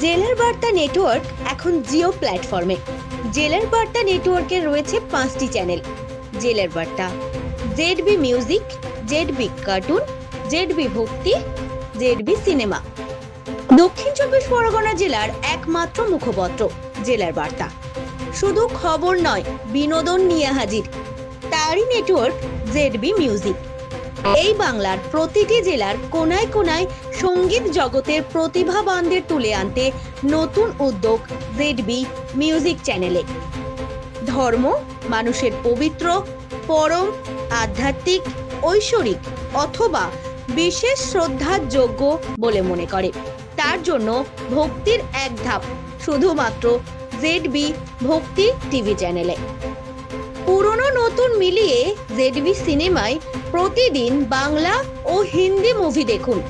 জেলার বার্তা নেটওয়ার্ক এখন জিও প্ল্যাটফর্মে। জেলার বার্তা নেটওয়ার্কে রয়েছে পাঁচটি চ্যানেল। জেলার বার্তা Z B music Z B cartoon Z B Bhakti Z B cinema. Dakshin Chobbish Pargana জেলার একমাত্র মুখপত্র, জেলার বার্তা। শুধু খবর নয়, বিনোদন নিয়ে হাজির। তারই নেটওয়ার্ক জেড বি মিউজিক। এই বাংলার প্রতিটি জেলার কোনায় কোনায় সংগীত জগতের প্রতিভাবানদের তুলে আনতে নতুন উদ্যোগ জেডবি মিউজিক চ্যানেলে। ধর্ম, মানুষের পবিত্র, পরম, আধ্যাত্মিক, ঐশ্বরিক অথবা বিশেষ শ্রদ্ধার যোগ্য বলে মনে করে। তার জন্য ভক্তির এক ধাপ শুধুমাত্র জেডবি ভক্তি টিভি চ্যানেলে। পুরনো নতুন মিলিয়ে জেডবি সিনেমায় প্রতিদিন বাংলা ও হিন্দি মুভি দেখুন।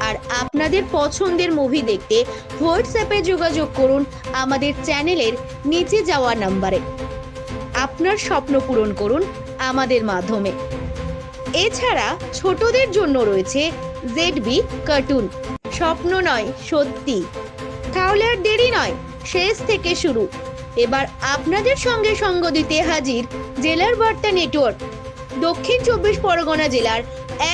আর আপনাদের পছন্দের মুভি দেখতে হোয়াটসঅ্যাপে যোগাযোগ করুন আমাদের চ্যানেলের নিচে যাওয়া নাম্বারে। আপনার স্বপ্ন পূরণ করুন আমাদের মাধ্যমে। এছাড়া ছোটদের জন্য রয়েছে জেডবি কার্টুন। স্বপ্ন নয়, সত্যি। তাহলে আর দেরি নয়, শেষ থেকে শুরু। এবার আপনাদের সঙ্গে সঙ্গ দিতে হাজির জেলার বার্তা নেটওয়ার্ক। দক্ষিণ চব্বিশ পরগনা জেলার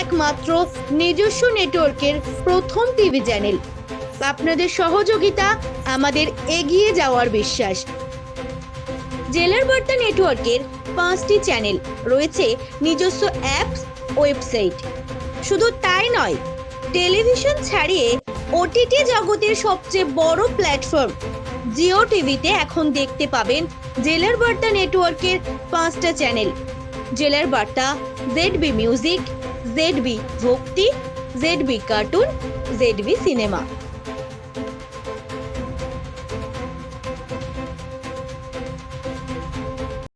একমাত্র নিজস্ব নেটওয়ার্কের প্রথম টিভি চ্যানেল। আপনাদের সহযোগিতা আমাদের এগিয়ে যাওয়ার বিশ্বাস। জেলার বার্তা নেটওয়ার্কের পাঁচটি চ্যানেল রয়েছে নিজস্ব অ্যাপস, ওয়েবসাইট। শুধু তাই নয়, টেলিভিশন ছাড়িয়ে ওটিটি জগতের সবচেয়ে বড় প্ল্যাটফর্ম জিও টিভিতে এখন দেখতে পাবেন জেলার বার্তা নেটওয়ার্কের পাঁচটা চ্যানেল। জেলার বার্তা Z B music Z B Bhakti Z B cartoon Z B cinema.